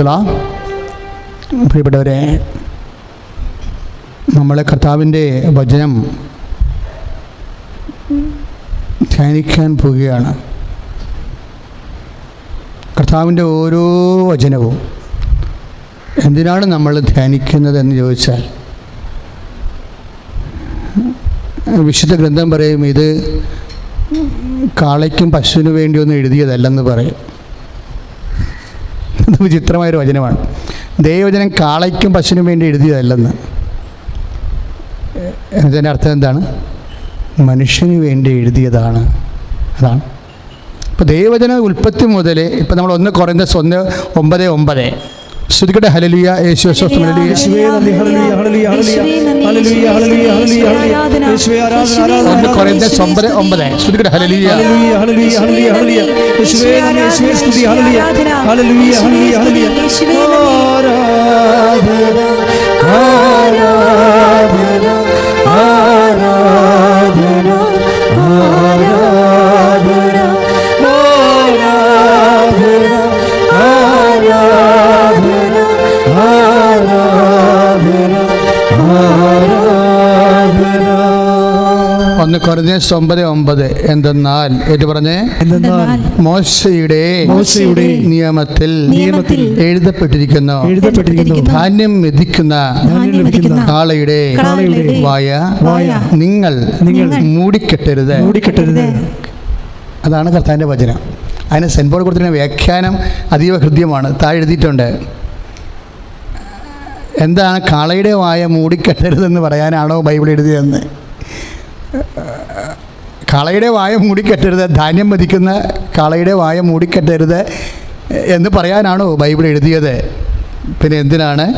പ്രൈസല. പ്രിയപ്പെട്ടവരെ നമ്മളെ കർത്താവിന്റെ വചനം ധ്യാനിക്കാൻ പോവുകയാണ്. കർത്താവിന്റെ ഓരോ വചനവും എന്തിനാണ് നമ്മൾ ധ്യാനിക്കുന്നത് എന്ന് ചോദിച്ചാൽ വിശുദ്ധ ഗ്രന്ഥം പറയും ഇത് കാളയ്ക്കും പശുവിനു വേണ്ടിയൊന്നും എഴുതിയതല്ലെന്ന് പറയും. വിചിത്രമായൊരു വചനമാണ്. ദൈവവചനം കാളയ്ക്കും പശുവിനും വേണ്ടി എഴുതിയതല്ലെന്ന്. എന്നതിന്റെ അർത്ഥം എന്താണ്? മനുഷ്യന് വേണ്ടി എഴുതിയതാണ്. അതാണ്. ഇപ്പോൾ ദൈവവചന ഉൽപ്പത്തി മുതൽ ഇപ്പം നമ്മൾ ഒന്ന് കുറയുന്ന ഒന്ന് ഒമ്പത് ഒമ്പത്. ശ്രുതികട ഹലലിയ യേശു ഒമ്പത് ഒമ്പത്. ശ്രുതികട ഹലലിയ ആരാധന ആരാധന ആരാധന. ഒന്ന് കുറഞ്ഞ ഒമ്പത് ഒമ്പത്. എന്തെന്നാൽ ഏറ്റു പറഞ്ഞേ? മോശയുടെ മോശയുടെ നിയമത്തിൽ നിയമത്തിൽ എഴുതപ്പെട്ടിരിക്കുന്നു. എഴുതപ്പെട്ടിരിക്കുന്നു. ധാന്യം മെതിക്കുന്ന കാളയുടെ കാളയുടെ വായ വായ നിങ്ങൾ നിങ്ങൾ മൂടിക്കെട്ടരുത്. മൂടിക്കെട്ടരുത്. അതാണ് കർത്താവിന്റെ വചനം. അതിന് സെന്റ് പോൾ കൊടുത്തിരുന്ന വ്യാഖ്യാനം അതീവ ഹൃദ്യമാണ്. താഴെ എഴുതിയിട്ടുണ്ട്. എന്താണ് കാളയുടെ വായ മൂടിക്കെട്ടരുതെന്ന് പറയാനാണോ ബൈബിൾ എഴുതിയതെന്ന്? കാളയുടെ വായ മൂടിക്കെട്ടരുത് ധാന്യം മതിക്കുന്ന കളയുടെ വായ മൂടിക്കെട്ടരുത് എന്ന് പറയാനാണോ ബൈബിൾ എഴുതിയത്? പിന്നെ എന്തിനാണ്?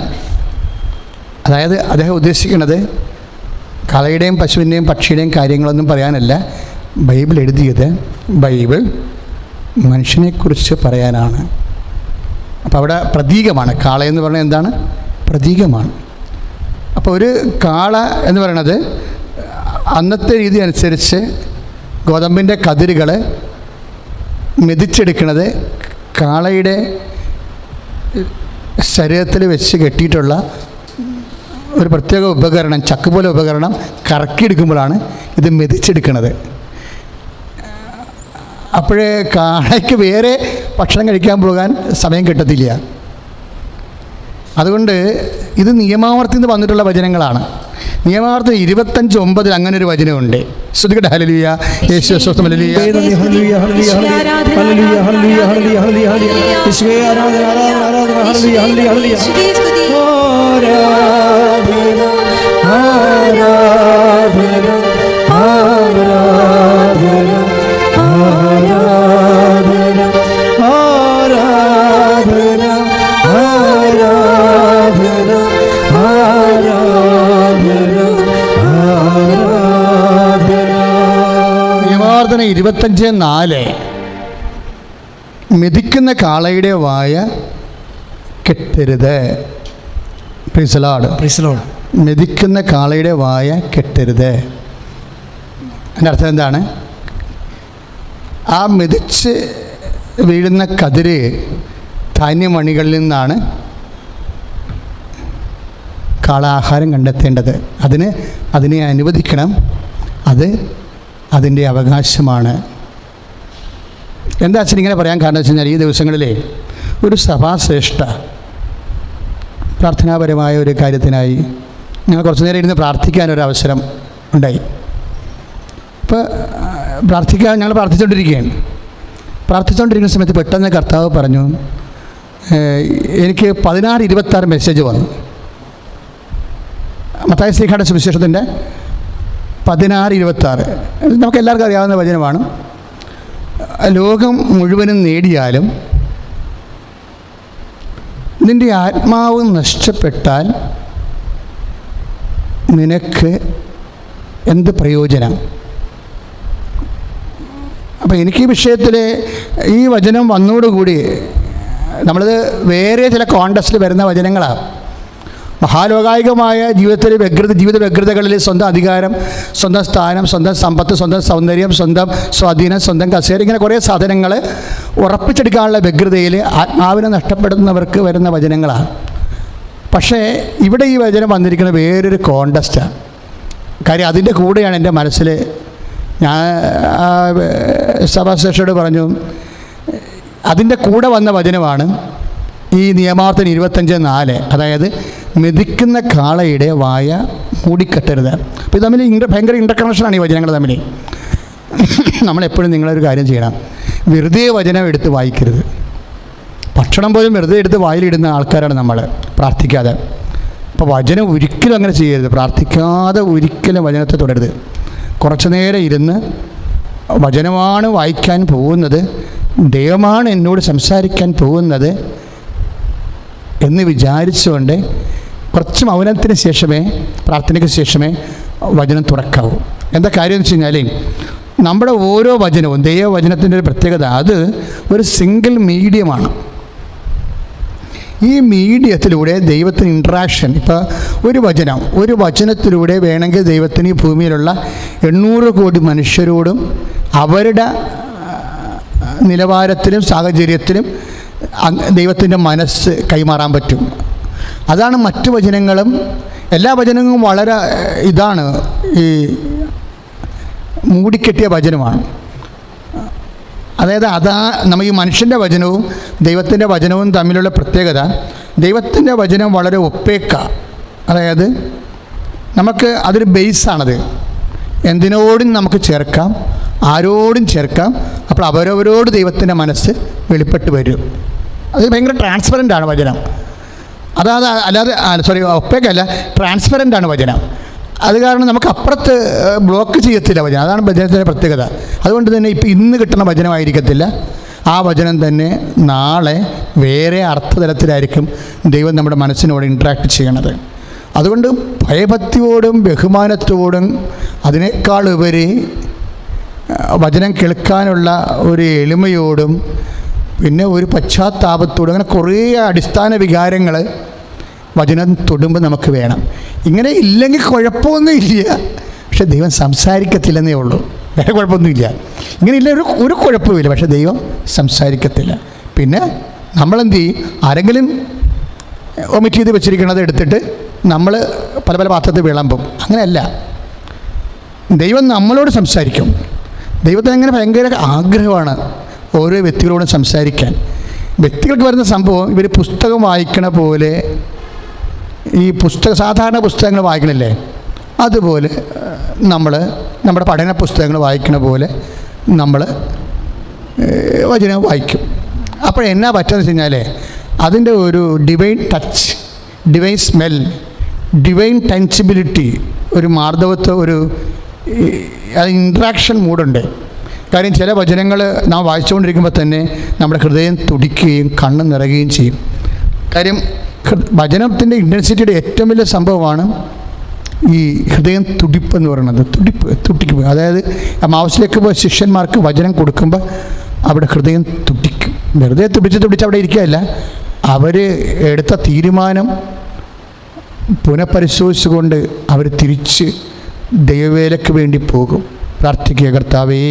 അതായത് അദ്ദേഹം ഉദ്ദേശിക്കുന്നത് കളയുടെയും പശുവിന്റെയും പക്ഷിയുടെയും കാര്യങ്ങളൊന്നും പറയാനല്ല ബൈബിൾ എഴുതിയത് ബൈബിൾ മനുഷ്യനെക്കുറിച്ച് പറയാനാണ്. അപ്പോൾ അവിടെ പ്രതീകമാണ്. കാള എന്ന് പറയുന്നത് എന്താണ്? പ്രതീകമാണ്. അപ്പോൾ ഒരു കാള എന്ന് പറയുന്നത് അന്നത്തെ രീതി അനുസരിച്ച് ഗോതമ്പിന്റെ കതിരുകൾ മെതിച്ചെടുക്കുന്നത് കാളയുടെ ശരീരത്തിൽ വെച്ച് കെട്ടിയിട്ടുള്ള ഒരു പ്രത്യേക ഉപകരണം ചക്ക് പോലെ ഉപകരണം കറക്കിയെടുക്കുമ്പോഴാണ് ഇത് മെതിച്ചെടുക്കുന്നത്. അപ്പോഴേ കാളയ്ക്ക് വേറെ ഭക്ഷണം കഴിക്കാൻ പോകാൻ സമയം കിട്ടത്തില്ല. അതുകൊണ്ട് ഇത് നിയമാവർത്തി വന്നിട്ടുള്ള വചനങ്ങളാണ്. നിയമാർത്ഥം ഇരുപത്തഞ്ച് ഒമ്പതിൽ അങ്ങനെ ഒരു വചനമുണ്ട്. ശ്രദ്ധിക്കട്ടെ ഹലലിയ ആരാധന ആരാധന ആരാധന. നിയമാവർത്തന ഇരുപത്തഞ്ച് നാല്. മെതിക്കുന്ന കാളയുടെ വായ കെട്ടരുത്. പ്രിസലാട് പ്രൈസ് ലോർഡ് മെതിക്കുന്ന കാളയുടെ വായ കെട്ടരുത്. എന്റെ അർത്ഥം എന്താണ്? ആ മെതിച്ച് വീഴുന്ന കതിര് ധാന്യമണികളിൽ നിന്നാണ് കാളാഹാരം കണ്ടെത്തേണ്ടത്. അതിന് അതിനെ അനുവദിക്കണം. അത് അതിന്റെ അവകാശമാണ്. എന്താ അച്ഛൻ ഇങ്ങനെ പറയാൻ കാരണം വെച്ച് കഴിഞ്ഞാൽ ഈ ദിവസങ്ങളിലെ ഒരു സഭാശ്രേഷ്ഠ പ്രാർത്ഥനാപരമായ ഒരു കാര്യത്തിനായി ഞങ്ങൾ കുറച്ച് നേരം ഇരുന്ന് അവസരം ഉണ്ടായി. അപ്പോൾ പ്രാർത്ഥിക്കാൻ ഞങ്ങൾ പ്രാർത്ഥിച്ചുകൊണ്ടിരിക്കുകയാണ് പ്രാർത്ഥിച്ചുകൊണ്ടിരിക്കുന്ന സമയത്ത് പെട്ടെന്ന് കർത്താവ് പറഞ്ഞു എനിക്ക് പതിനാറ് ഇരുപത്താറ് മെസ്സേജ് വന്നു. മത്തായ ശ്രീഖാട സുവിശേഷത്തിന്റെ പതിനാറ് ഇരുപത്താറ്. നമുക്ക് എല്ലാവർക്കും അറിയാവുന്ന വചനമാണ്. ലോകം മുഴുവനും നേടിയാലും നിന്റെ ആത്മാവ് നഷ്ടപ്പെട്ടാൽ നിനക്ക് എന്ത് പ്രയോജനം? അപ്പോൾ എനിക്ക് ഈ വിഷയത്തിൽ ഈ വചനം വന്നോടുകൂടി നമ്മളത് വേറെ ചില കോണ്ടസ്റ്റിൽ വരുന്ന വചനങ്ങളാണ് മഹാലോകായികമായ ജീവിതത്തിലെ വ്യഗ്രത ജീവിത വ്യഗ്രതകളിൽ സ്വന്തം അധികാരം സ്വന്തം സ്ഥാനം സ്വന്തം സമ്പത്ത് സ്വന്തം സൗന്ദര്യം സ്വന്തം സ്വാധീനം സ്വന്തം കസേര ഇങ്ങനെ കുറേ സാധനങ്ങൾ ഉറപ്പിച്ചെടുക്കാനുള്ള വ്യഗ്രതയിൽ ആത്മാവിനെ നഷ്ടപ്പെടുന്നവർക്ക് വരുന്ന വചനങ്ങളാണ്. പക്ഷേ ഇവിടെ ഈ വചനം വന്നിരിക്കുന്ന വേറൊരു കോണ്ടസ്റ്റാണ് കാര്യം അതിന്റെ കൂടെയാണ് എന്റെ മനസ്സിൽ ഞാൻ സഭാശേഷയോട് പറഞ്ഞു അതിന്റെ കൂടെ വന്ന വചനമാണ് ഈ നിയമാർത്ഥം ഇരുപത്തഞ്ച് നാല്. അതായത് മെതിക്കുന്ന കാളയുടെ വായ മൂടിക്കെട്ടരുത്. അപ്പോൾ ഇത് തമ്മിൽ ഇന്റർ ഭയങ്കര ഇന്റർകണക്ഷനാണ് ഈ വചനങ്ങൾ തമ്മിൽ. നമ്മളെപ്പോഴും നിങ്ങളൊരു കാര്യം ചെയ്യണം. വെറുതെ വചനം എടുത്ത് വായിക്കരുത്. ഭക്ഷണം പോലും വെറുതെ എടുത്ത് വായിലിടുന്ന ആൾക്കാരാണ് നമ്മൾ. പ്രാർത്ഥിക്കാതെ. അപ്പോൾ വചനം ഒരിക്കലും അങ്ങനെ ചെയ്യരുത്. പ്രാർത്ഥിക്കാതെ ഒരിക്കലും വചനത്തെ തുടരുത്. കുറച്ചു നേരം ഇരുന്ന് വചനമാണ് വായിക്കാൻ പോകുന്നത് ദൈവമാണ് എന്നോട് സംസാരിക്കാൻ പോകുന്നത് എന്ന് വിചാരിച്ചുകൊണ്ട് കുറച്ച് മൗനത്തിന് ശേഷമേ പ്രാർത്ഥനയ്ക്ക് ശേഷമേ വചനം തുറക്കാവൂ. എന്താ കാര്യം എന്ന് വെച്ച് കഴിഞ്ഞാൽ നമ്മുടെ ഓരോ വചനവും ദൈവവചനത്തിന്റെ ഒരു പ്രത്യേകത അത് ഒരു സിംഗിൾ മീഡിയമാണ് ഈ മീഡിയത്തിലൂടെ ദൈവത്തിന് ഇൻട്രാക്ഷൻ ഇപ്പോൾ ഒരു വചനം ഒരു വചനത്തിലൂടെ വേണമെങ്കിൽ ദൈവത്തിന് ഈ ഭൂമിയിലുള്ള എണ്ണൂറ് കോടി മനുഷ്യരോടും അവരുടെ നിലവാരത്തിലും സാഹചര്യത്തിലും ദൈവത്തിന്റെ മനസ്സ് കൈമാറാൻ പറ്റും. അതാണ് മറ്റു വചനങ്ങളും. എല്ലാ വചനങ്ങളും വളരെ ഇതാണ്. ഈ മൂടിക്കെട്ടിയ വചനമാണ്. അതായത് അതാ നമ്മൾ ഈ മനുഷ്യന്റെ വചനവും ദൈവത്തിന്റെ വചനവും തമ്മിലുള്ള പ്രത്യേകത ദൈവത്തിന്റെ വചനം വളരെ ഒപ്പേക്ക. അതായത് നമുക്ക് അതൊരു ബേസാണത്. എന്തിനോടും നമുക്ക് ചേർക്കാം ആരോടും ചേർക്കാം അപ്പോൾ അവരവരോട് ദൈവത്തിന്റെ മനസ്സ് വെളിപ്പെട്ട് വരും. അത് ഭയങ്കര ട്രാൻസ്പെറന്റ് ആണ് വചനം. അതായത് അല്ലാതെ സോറി ഒപ്പേക്കല്ല ട്രാൻസ്പെറന്റ് ആണ് വചനം. അത് കാരണം നമുക്ക് അപ്പുറത്ത് ബ്ലോക്ക് ചെയ്യത്തില്ല വചനം. അതാണ് വചനത്തിന്റെ പ്രത്യേകത. അതുകൊണ്ട് തന്നെ ഇപ്പം ഇന്ന് കിട്ടുന്ന വചനമായിരിക്കത്തില്ല. ആ വചനം തന്നെ നാളെ വേറെ അർത്ഥതലത്തിലായിരിക്കും ദൈവം നമ്മുടെ മനസ്സിനോട് ഇൻട്രാക്ട് ചെയ്യണത്. അതുകൊണ്ട് ഭയഭക്തിയോടും ബഹുമാനത്തോടും അതിനേക്കാളുപരി വചനം കേൾക്കാനുള്ള ഒരു എളിമയോടും പിന്നെ ഒരു പശ്ചാത്താപത്തോട് അങ്ങനെ കുറേ അടിസ്ഥാന വികാരങ്ങൾ വചനം തൊടുമ്പോൾ നമുക്ക് വേണം. ഇങ്ങനെ ഇല്ലെങ്കിൽ കുഴപ്പമൊന്നും ഇല്ല. പക്ഷെ ദൈവം സംസാരിക്കത്തില്ലെന്നേ ഉള്ളൂ. വേറെ കുഴപ്പമൊന്നുമില്ല. ഇങ്ങനെ ഇല്ല ഒരു ഒരു കുഴപ്പമില്ല പക്ഷെ ദൈവം സംസാരിക്കത്തില്ല. പിന്നെ നമ്മളെന്ത് ചെയ്യും? ആരെങ്കിലും ഒമിറ്റ് ചെയ്ത് വെച്ചിരിക്കുന്നത് എടുത്തിട്ട് നമ്മൾ പല പല പാത്രത്തിൽ വിളമ്പും. അങ്ങനെയല്ല. ദൈവം നമ്മളോട് സംസാരിക്കും. ദൈവത്തിന് അങ്ങനെ ഭയങ്കര ആഗ്രഹമാണ്. ഓരോ വ്യക്തികളോടും സംസാരിക്കാൻ. വ്യക്തികൾക്ക് വരുന്ന സംഭവം ഇവർ പുസ്തകം വായിക്കണ പോലെ ഈ പുസ്തക സാധാരണ പുസ്തകങ്ങൾ വായിക്കണില്ലേ? അതുപോലെ നമ്മൾ നമ്മുടെ പഠന പുസ്തകങ്ങൾ വായിക്കണ പോലെ നമ്മൾ വചനം വായിക്കും. അപ്പോൾ എന്നാ പറ്റുമെന്ന് വെച്ച് കഴിഞ്ഞാൽ അതിന്റെ ഒരു divine touch divine smell divine sensibility ഒരു മാർദ്ദവത്വ ഒരു ഇൻട്രാക്ഷൻ മൂടുണ്ട് കാര്യം ചില വചനങ്ങൾ നാം വായിച്ചുകൊണ്ടിരിക്കുമ്പോൾ തന്നെ നമ്മുടെ ഹൃദയം തുടിക്കുകയും കണ്ണ് നിറയുകയും ചെയ്യും. കാര്യം വചനത്തിന്റെ ഇന്റൻസിറ്റിയുടെ ഏറ്റവും വലിയ സംഭവമാണ് ഈ ഹൃദയം തുടിപ്പ് എന്ന് പറയുന്നത്. തുടിപ്പ് തുടിക്കും അതായത് മാവസിലേക്ക് പോയ ശിഷ്യന്മാർക്ക് വചനം കൊടുക്കുമ്പോൾ അവിടെ ഹൃദയം തുടിക്കും. വെറുതെ തുടിച്ച് തുടിച്ച് അവിടെ ഇരിക്കുകയല്ല. അവർ എടുത്ത തീരുമാനം പുനഃപരിശോധിച്ചുകൊണ്ട് അവർ തിരിച്ച് ദൈവവേലയ്ക്ക് വേണ്ടി പോകും. പ്രാർത്ഥിക്കുക കർത്താവേ.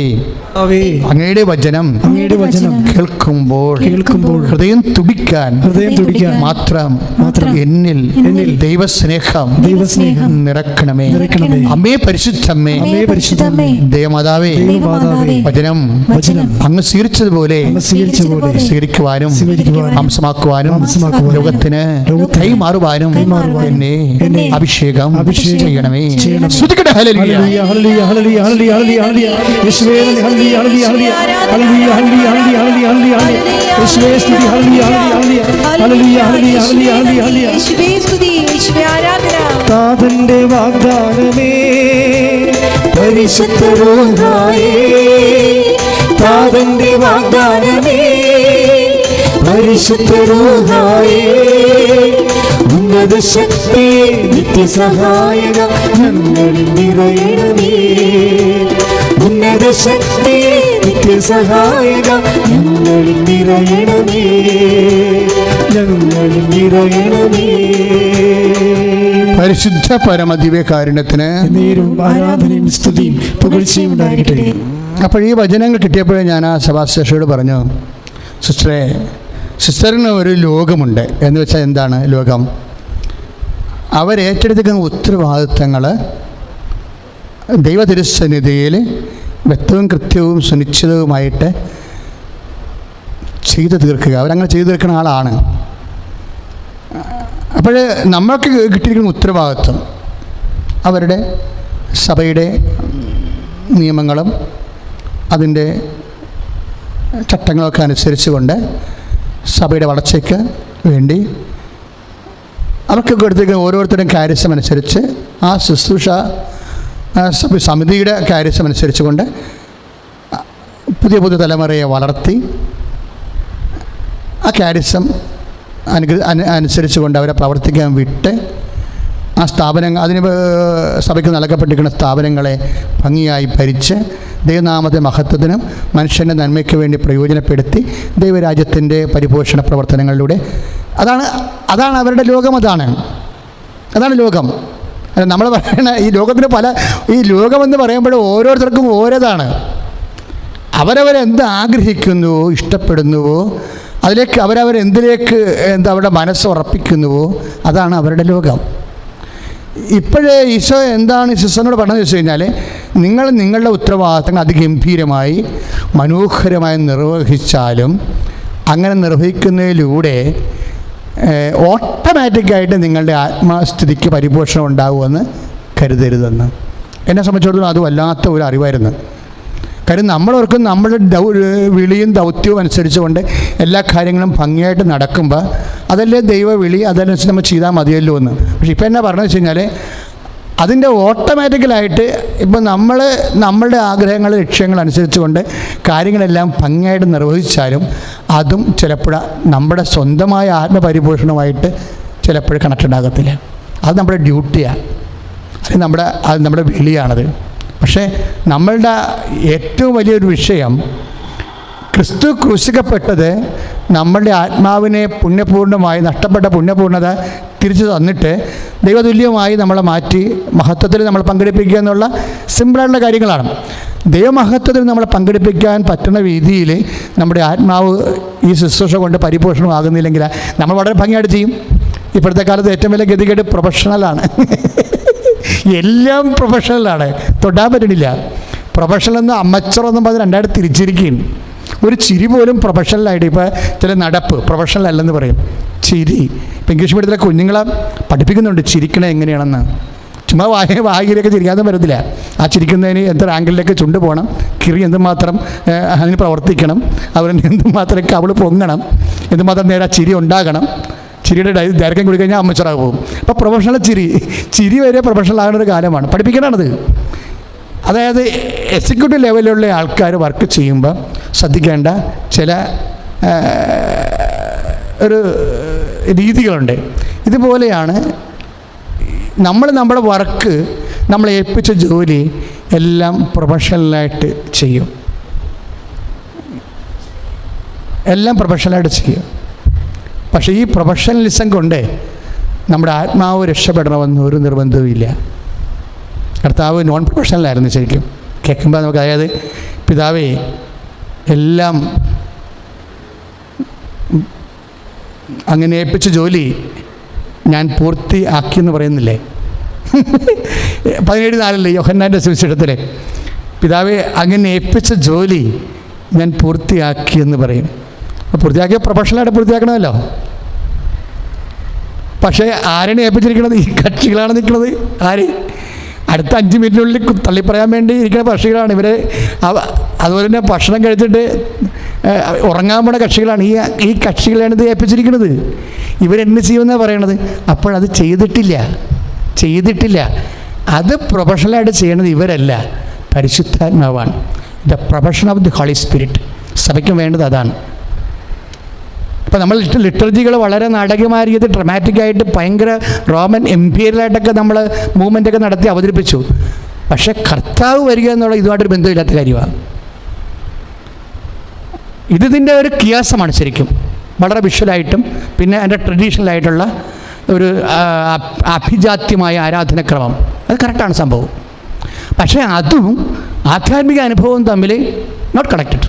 അങ്ങയുടെ വചനം അങ്ങയുടെ വചനം കേൾക്കുമ്പോൾ കേൾക്കുമ്പോൾ ഹൃദയം തുടിക്കാൻ ഹൃദയം തുടിക്കാൻ മാത്രം മാത്രം എന്നിൽ എന്നിൽ ദൈവസ്നേഹം ദൈവസ്നേഹം നിറക്കണമേ. നിറക്കണമേ. അമ്മേ പരിശുദ്ധമ്മേ അമ്മേ പരിശുദ്ധമ്മേ ദേവമാതാവേ വചനം വചനം അങ്ങ് സ്വീകരിച്ചതുപോലെ സ്വീകരിച്ചതുപോലെ സ്വീകരിക്കുവാനും ഹംസമാക്കുവാനും ലോകത്തിന് കൈമാറുവാനും എന്നെ അഭിഷേകം അഭിഷേകം ചെയ്യണമേ. ചെയ്യണമേ. ശ്രുതിക്കട്ടെ ഹല്ലേലൂയ. ഹല്ലേലൂയ ഹല്ലേലൂയ ഹല്ലേലൂയ ഹല്ലേലൂയ ഹല്ലേലൂയ ഹല്ലേലൂയ യേശുവേ നന്ദി ഹല്ലേലൂയ ഹല്ലേലൂയ ഹല്ലേലൂയ ഹല്ലേലൂയ ഹല്ലേലൂയ ഹല്ലേലൂയ ഹല്ലേലൂയ ഹല്ലേലൂയ യേശുവേ സ്തുതി ഹല്ലേലൂയ ഹല്ലേലൂയ ഹല്ലേലൂയ ഹല്ലേലൂയ ഹല്ലേലൂയ ഹല്ലേലൂയ ഹല്ലേലൂയ യേശുവേ സ്തുതി യേശുവേ ആരാധന താതന്റെ വാഗ്ദാനമേ പരിശുദ്ധ റൂഹായേ താതന്റെ വാഗ്ദാനമേ പരിശുദ്ധ റൂഹായേ ഉന്നത ശക്തി നിത്യസഹായക ഞങ്ങളിൽ നിറയണമേ ഉന്നത ശക്തി നിത്യസഹായക ഞങ്ങളിൽ നിറയണമേ ഞങ്ങളിൽ നിറയണമേ പരിശുദ്ധ പരമദിവ്യകാരുണ്യത്തിന് ആരാധനയും സ്തുതിയും പുകഴ്ചയും ഉണ്ടായിരിക്കട്ടെ അപ്പോൾ ഈ വചനങ്ങൾ കിട്ടിയപ്പോഴേ ഞാൻ ആ സഭാശേഷയോട് പറഞ്ഞു സിസ്റ്ററെ സിസ്റ്ററിന് ഒരു ലോകമുണ്ട്. എന്ന് വെച്ചാൽ എന്താണ് ലോകം? അവരേറ്റെടുത്തിരിക്കുന്ന ഉത്തരവാദിത്തങ്ങൾ ദൈവതിരുസന്നിധിയിൽ വ്യക്തവും കൃത്യവും സുനിശ്ചിതവുമായിട്ട് ചെയ്തു തീർക്കുക. അവരങ്ങനെ ചെയ്തു തീർക്കുന്ന ആളാണ്. അപ്പോൾ നമ്മൾക്ക് കിട്ടിയിരിക്കുന്ന ഉത്തരവാദിത്വം അവരുടെ സഭയുടെ നിയമങ്ങളും അതിന്റെ ചട്ടങ്ങളൊക്കെ അനുസരിച്ചുകൊണ്ട് സഭയുടെ വളർച്ചയ്ക്ക് വേണ്ടി അവർക്ക് കൊടുത്തേക്ക് ഓരോരുത്തരും കാര്യസമനുസരിച്ച് ആ ശുശ്രൂഷ സമിതിയുടെ കാര്യസമനുസരിച്ച് കൊണ്ട് പുതിയ പുതിയ തലമുറയെ വളർത്തി ആ അനു അനുസരിച്ചുകൊണ്ട് അവരെ പ്രവർത്തിക്കാൻ വിട്ട് ആ സ്ഥാപനങ്ങൾ അതിന് സഭയ്ക്ക് നൽകപ്പെട്ടിരിക്കുന്ന സ്ഥാപനങ്ങളെ ഭംഗിയായി ഭരിച്ച് ദൈവനാമത്തെ മഹത്വത്തിനും മനുഷ്യന്റെ നന്മയ്ക്ക് വേണ്ടി പ്രയോജനപ്പെടുത്തി ദൈവരാജ്യത്തിന്റെ പരിപോഷണ പ്രവർത്തനങ്ങളിലൂടെ. അതാണ് അതാണ് അവരുടെ ലോകം അതാണ്. അതാണ് ലോകം. നമ്മൾ പറയുന്ന ഈ ലോകത്തിന് പല ഈ ലോകമെന്ന് പറയുമ്പോൾ ഓരോരുത്തർക്കും ഓരോതാണ്. അവരവരെന്ത് ആഗ്രഹിക്കുന്നുവോ ഇഷ്ടപ്പെടുന്നുവോ അതിലേക്ക് അവരവരെന്തിലേക്ക് എന്താ അവരുടെ മനസ്സ് ഉറപ്പിക്കുന്നുവോ അതാണ് അവരുടെ ലോകം. ഇപ്പോഴേ ഈശോ എന്താണ് സിസ്റ്ററിനോട് പറഞ്ഞതെന്ന് വെച്ച് കഴിഞ്ഞാൽ നിങ്ങൾ നിങ്ങളുടെ ഉത്തരവാദിത്തങ്ങൾ അതിഗംഭീരമായി മനോഹരമായി നിർവഹിച്ചാലും അങ്ങനെ നിർവഹിക്കുന്നതിലൂടെ ഓട്ടോമാറ്റിക്കായിട്ട് നിങ്ങളുടെ ആത്മസ്ഥിതിക്ക് പരിപോഷണം ഉണ്ടാകുമെന്ന് കരുതരുതെന്ന്. എന്നെ സംബന്ധിച്ചിടത്തോളം അത് വല്ലാത്ത ഒരു അറിവായിരുന്നു. കാര്യം നമ്മളോർക്കും നമ്മുടെ ദൗ വിളിയും ദൗത്യവും അനുസരിച്ചുകൊണ്ട് എല്ലാ കാര്യങ്ങളും ഭംഗിയായിട്ട് നടക്കുമ്പോൾ അതല്ലേ ദൈവ വിളി? അതനുസരിച്ച് നമ്മൾ ചെയ്താൽ മതിയല്ലോ എന്ന്. പക്ഷേ ഇപ്പം എന്നാ പറഞ്ഞു വെച്ച് കഴിഞ്ഞാൽ അതിന്റെ ഓട്ടോമാറ്റിക്കലായിട്ട് ഇപ്പം നമ്മൾ നമ്മളുടെ ആഗ്രഹങ്ങൾ ലക്ഷ്യങ്ങൾ അനുസരിച്ചുകൊണ്ട് കാര്യങ്ങളെല്ലാം ഭംഗിയായിട്ട് നിർവഹിച്ചാലും അതും ചിലപ്പോൾ നമ്മുടെ സ്വന്തമായ ആത്മപരിപോഷണമായിട്ട് ചിലപ്പോൾ കണക്റ്റഡ് ആകത്തില്ല അത് നമ്മുടെ ഡ്യൂട്ടിയാണ്. അത് നമ്മുടെ അത് നമ്മുടെ വിളിയാണത്. പക്ഷേ നമ്മളുടെ ഏറ്റവും വലിയൊരു വിഷയം ക്രിസ്തു ക്രൂശിക്കപ്പെട്ടത് നമ്മളുടെ ആത്മാവിനെ പുണ്യപൂർണമായി നഷ്ടപ്പെട്ട പുണ്യപൂർണത തിരിച്ചു തന്നിട്ട് ദൈവതുല്യമായി നമ്മളെ മാറ്റി മഹത്വത്തിൽ നമ്മൾ പങ്കെടുപ്പിക്കുക എന്നുള്ള സിമ്പിളായിട്ടുള്ള കാര്യങ്ങളാണ്. ദൈവമഹത്വത്തിൽ നമ്മളെ പങ്കെടുപ്പിക്കാൻ പറ്റുന്ന രീതിയിൽ നമ്മുടെ ആത്മാവ് ഈ ശുശ്രൂഷ കൊണ്ട് പരിപോഷണമാകുന്നില്ലെങ്കിൽ നമ്മൾ വളരെ ഭംഗിയായിട്ട് ചെയ്യും. ഇപ്പോഴത്തെ കാലത്ത് ഏറ്റവും വലിയ ഗതികേട് പ്രൊഫഷണലാണ് എല്ലാം പ്രൊഫഷണലാണ് തൊടാൻ പറ്റണില്ല. പ്രൊഫഷണൽ എന്ന് അമച്ചർ എന്നും പറഞ്ഞ് രണ്ടായിട്ട് തിരിച്ചിരിക്കുകയാണ്. ഒരു ചിരി പോലും പ്രൊഫഷണലായിട്ട് ഇപ്പോൾ ചില നടപ്പ് പ്രൊഫഷണൽ അല്ലെന്ന് പറയും. ചിരി. ഇപ്പം ഇംഗ്ലീഷ് മീഡിയത്തിലെ കുഞ്ഞുങ്ങളെ പഠിപ്പിക്കുന്നുണ്ട് ചിരിക്കണത് എങ്ങനെയാണെന്ന്. ചുമ്മാ വായ വായിലേക്ക് ചിരിക്കാതെ വരത്തില്ല ആ ചിരിക്കുന്നതിന് എത്ര ആംഗിളിലേക്ക് ചുണ്ട് പോകണം. കിറി എന്തുമാത്രം അതിന് പ്രവർത്തിക്കണം. അവരുടെ എന്തുമാത്രം കവൾ പൊങ്ങണം. എന്തുമാത്രം നേരെ ആ ചിരി ഉണ്ടാകണം. ചിരിയുടെ ദൈർഘ്യം കൂടി കഴിഞ്ഞാൽ അമ്മച്ചറായി പോകും. അപ്പോൾ പ്രൊഫഷണൽ ചിരി ചിരി വരെ പ്രൊഫഷണൽ ആകുന്ന ഒരു കാലമാണ്. പഠിപ്പിക്കണത്. അതായത് എക്സിക്യൂട്ടീവ് ലെവലിലുള്ള ആൾക്കാർ വർക്ക് ചെയ്യുമ്പോൾ ശ്രദ്ധിക്കേണ്ട ചില ഒരു രീതികളുണ്ട്. ഇതുപോലെയാണ് നമ്മൾ നമ്മുടെ വർക്ക് നമ്മൾ ഏൽപ്പിച്ച ജോലി എല്ലാം പ്രൊഫഷണലായിട്ട് ചെയ്യും. എല്ലാം പ്രൊഫഷണലായിട്ട് ചെയ്യും. പക്ഷേ ഈ പ്രൊഫഷണലിസം കൊണ്ട് നമ്മുടെ ആത്മാവ് രക്ഷപ്പെടണമെന്ന് ഒരു നിർബന്ധവുമില്ല കർത്താവ് നോൺ പ്രൊഫഷണലായിരുന്നു ശരിക്കും. കേൾക്കുമ്പോൾ നമുക്ക് അതായത് പിതാവേ എല്ലാം അങ്ങനെ ഏൽപ്പിച്ച ജോലി ഞാൻ പൂർത്തിയാക്കിയെന്ന് പറയുന്നില്ലേ? പതിനേഴ് നാലല്ലേ യോഹന്നാന്റെ സുവിശേഷത്തിലെ. പിതാവെ അങ്ങനെ ഏൽപ്പിച്ച ജോലി ഞാൻ പൂർത്തിയാക്കിയെന്ന് പറയും. അപ്പോൾ പൂർത്തിയാക്കിയ പ്രൊഫഷണലായിട്ട് പൂർത്തിയാക്കണമല്ലോ. പക്ഷേ ആരാണ് ഏൽപ്പിച്ചിരിക്കുന്നത് ഈ കക്ഷികളാണ് നിൽക്കുന്നത് ആര്? അടുത്ത അഞ്ച് മിനിറ്റിനുള്ളിൽ തള്ളിപ്പറയാൻ വേണ്ടി ഇരിക്കുന്ന പക്ഷികളാണ് ഇവരെ അതുപോലെ തന്നെ ഭക്ഷണം കഴിച്ചിട്ട് ഉറങ്ങാൻ പോണ കക്ഷികളാണ്. ഈ ഈ കക്ഷികളാണ് ഇത് ഏൽപ്പിച്ചിരിക്കുന്നത്. ഇവരെന്ന് ചെയ്യുമെന്നാണ് പറയണത്. അപ്പോഴത് ചെയ്തിട്ടില്ല. ചെയ്തിട്ടില്ല. അത് പ്രൊഫഷണലായിട്ട് ചെയ്യണത് ഇവരല്ല. പരിശുദ്ധാത്മാവാണ്. The profession of the holy spirit സഭയ്ക്കും വേണ്ടത് അതാണ്. ഇപ്പം നമ്മൾ ലിറ്റർജികൾ വളരെ നാടകമാരിയത് ഡ്രമാറ്റിക്കായിട്ട് ഭയങ്കര റോമൻ എംപീരിയലായിട്ടൊക്കെ നമ്മൾ മൂവ്മെന്റൊക്കെ നടത്തി അവതരിപ്പിച്ചു. പക്ഷേ കർത്താവ് വരിക എന്നുള്ള ഇതുമായിട്ടൊരു ബന്ധമില്ലാത്ത കാര്യമാണ്. ഇത് ഇതിന്റെ ഒരു കിയാസമാണ് ശരിക്കും. വളരെ വിഷ്വലായിട്ടും പിന്നെ അതിന്റെ ട്രഡീഷണലായിട്ടുള്ള ഒരു അഭിജാത്യമായ ആരാധനക്രമം. അത് കറക്റ്റാണ് സംഭവം. പക്ഷേ അതും ആധ്യാത്മിക അനുഭവവും തമ്മിൽ നോട്ട് കണക്റ്റഡ്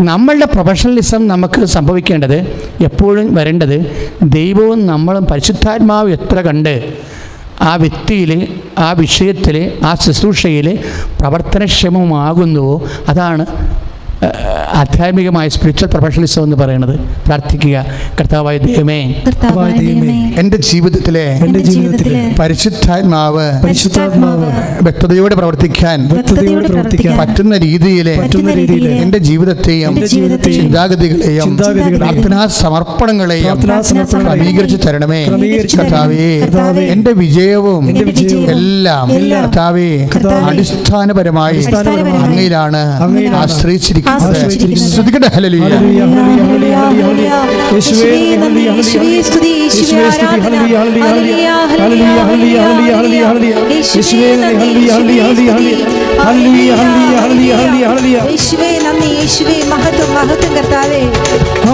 നമ്മളുടെ പ്രൊഫഷണലിസം നമുക്ക് സംഭവിക്കേണ്ടത് എപ്പോഴും വരേണ്ടത് ദൈവവും നമ്മളും പരിശുദ്ധാത്മാവ് എത്ര കണ്ട് ആ വ്യക്തിയിൽ ആ വിഷയത്തിൽ ആ ശുശ്രൂഷയിൽ പ്രവർത്തനക്ഷമമാകുന്നുവോ അതാണ് ആധ്യാത്മികമായ സ്പിരിച്വൽ പ്രൊഫഷണലിസം എന്ന് പറയുന്നത് പ്രാർത്ഥിക്കുക. കർത്താവായ ദൈവമേ. എന്റെ ദൈവമേ. എന്റെ ജീവിതത്തിലെ എന്റെ ജീവിതത്തിലെ പരിശുദ്ധാത്മാവ് പരിശുദ്ധാത്മാവ് വ്യക്തതയോടെ പ്രവർത്തിക്കാൻ വ്യക്തതയോടെ പ്രവർത്തിക്കാൻ പറ്റുന്ന രീതിയിലെ പറ്റുന്ന രീതിയിൽ എന്റെ ജീവിതത്തെയും ചിന്താഗതികളെയും പ്രാർത്ഥനാ സമർപ്പണങ്ങളെയും ക്രമീകരിച്ച് തരണമേ. കർത്താവേ എന്റെ എന്റെ വിജയവും എല്ലാം കർത്താവേ അടിസ്ഥാനപരമായി അങ്ങയിലാണ് ആശ്രയിച്ചിരിക്കുന്നത്. ശ്രദ്ധിക്കട്ടെ കർത്താവേ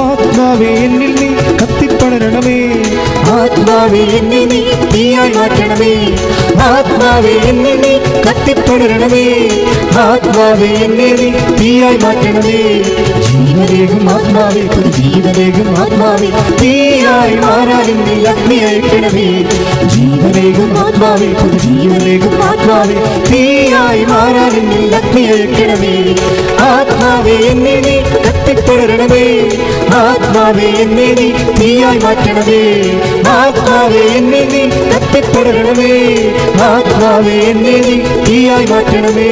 ആത്മാവേ എന്നിൽ നീ കത്തിപ്പടരണമേ ആത്മാവേ എന്നെ നീ തീയായി മാറ്റണമേ ആത്മാവേ എന്നിൽ നീ കത്തിപ്പടരണമേ. ആത്മാവേ എന്നെ നീ തീയായി മാറ്റണമേ ജീവനേകും ആത്മാവേ ഒരു ജീവനേകും ആത്മാവേ. തീയായി മാറാനും നീ അഗ്നി അയക്കണമേ. ജീവനേകും ആത്മാവേ ഒരു ജീവനേകും ആത്മാവേ. തീയായി മാറാനും നീ അഗ്നി അയക്കണമേ. ആത്മാവേ എന്നെ നീ കത്തിപ്പടരണമേ. ആത്മാവേ എന്നെ നീ തീയായി മാറ്റണമേ. ആത്മാവേ എന്നെ നീ കത്തിപ്പടരണമേ ആത്മാവേ എന്നെ നീ തീയായി മാറ്റണമേ.